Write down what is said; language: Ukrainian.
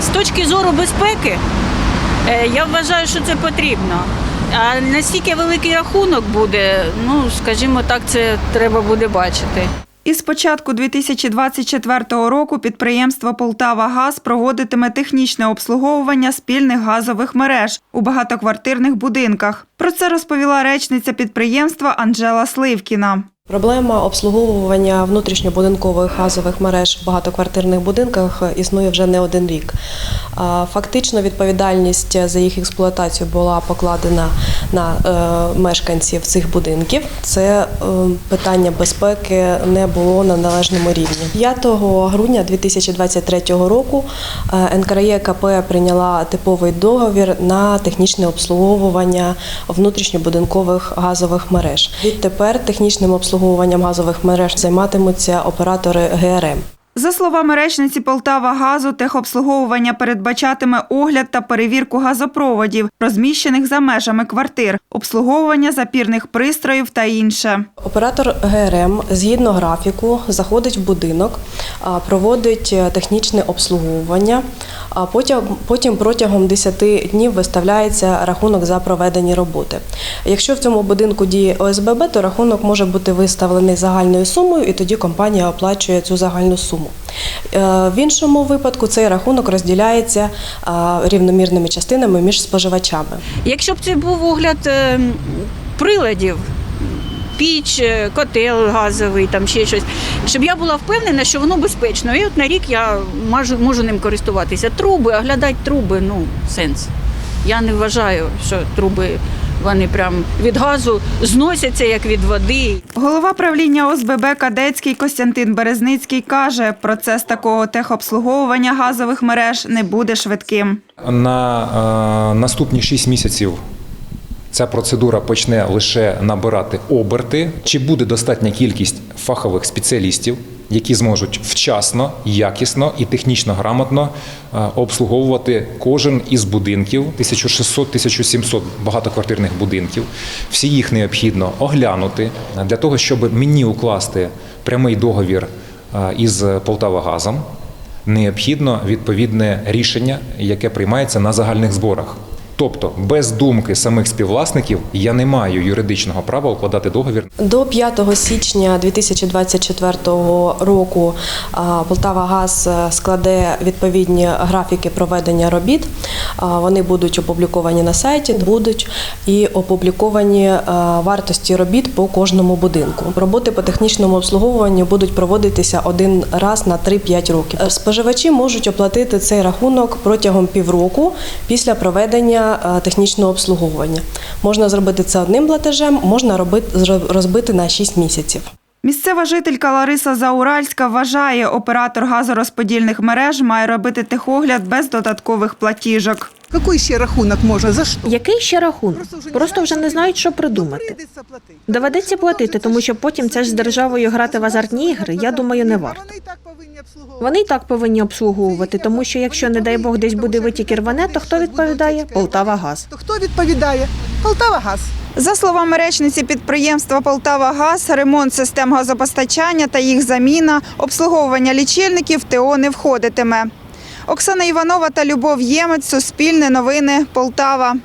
З точки зору безпеки, е, я вважаю, що це потрібно. А настільки великий рахунок буде, ну скажімо так, це треба буде бачити. Із початку 2024 року підприємство Полтава Газ проводитиме технічне обслуговування спільних газових мереж у багатоквартирних будинках. Про це розповіла речниця підприємства Анжела Сливкіна. Проблема обслуговування внутрішньобудинкових газових мереж в багатоквартирних будинках існує вже не один рік. Фактично відповідальність за їх експлуатацію була покладена на е, мешканців цих будинків. Це е, питання безпеки не було на належному рівні. 5 грудня 2023 року е, НКРЕКП прийняла типовий договір на технічне обслуговування внутрішньобудинкових газових мереж. Відтепер технічним обслуговуванням газових мереж займатимуться оператори ГРМ. За словами речниці Полтава Газу, техобслуговування передбачатиме огляд та перевірку газопроводів, розміщених за межами квартир, обслуговування запірних пристроїв та інше. Оператор ГРМ згідно графіку заходить в будинок, проводить е, технічне обслуговування, а потім, протягом 10 днів виставляється рахунок за проведені роботи. Якщо в цьому будинку діє ОСББ, то рахунок може бути виставлений загальною сумою, і тоді компанія оплачує цю загальну суму. Е, В іншому випадку цей рахунок розділяється рівномірними частинами між споживачами. Якщо б це був огляд е, приладів, піч, е, котел газовий, там ще щось, щоб я була впевнена, що воно безпечно. І от на рік я можу, можу ним користуватися. Труби, оглядати труби, ну, сенс. Я не вважаю, що труби вони прям від газу зносяться як від води. Голова правління ОСББ Кадецький Костянтин Березницький каже, процес такого техобслуговування газових мереж не буде швидким. На е, наступні 6 місяців ця процедура почне лише набирати оберти. Чи буде достатня кількість фахових спеціалістів, які зможуть вчасно, якісно і технічно грамотно е, обслуговувати кожен із будинків 1600-1700 багатоквартирних будинків. Всі їх необхідно оглянути для того, щоб мені укласти прямий договір е, із Полтавагазом необхідно відповідне рішення, яке приймається на загальних зборах. Тобто, без думки самих співвласників я не маю юридичного права укладати договір До 5 січня 2024 року Полтава е, складе відповідні графіки проведення робіт. Вони будуть опубліковані на сайті, будуть і опубліковані е, вартості робіт по кожному будинку. Роботи по технічному обслуговуванню будуть проводитися один раз на 3-5 років. Е, Споживачі можуть оплатити цей рахунок протягом півроку після проведення е, технічного обслуговування. Можна зробити це одним платежем, можна робити розбити на 6 місяців. Місцева жителька Лариса Зауральська вважає, оператор газорозподільних мереж має робити техогляд без додаткових платіжок. Який ще рахунок можна? За що? Який ще рахунок? Просто вже не знають, що придумати. Доведеться платити, тому що потім це ж з державою грати в азартні ігри. Я думаю, не варто. Вони і так повинні обслуговувати. Вони і так повинні обслуговувати, тому що якщо, не дай Бог, десь буде витік і рване, то хто відповідає? Полтава газ. То хто відповідає? Полтава газ. За словами речниці підприємства Полтава Газ, ремонт систем газопостачання та їх заміна, обслуговування лічильників ТО не входитиме. Оксана Іванова та Любов Ємець, Суспільне новини, Полтава.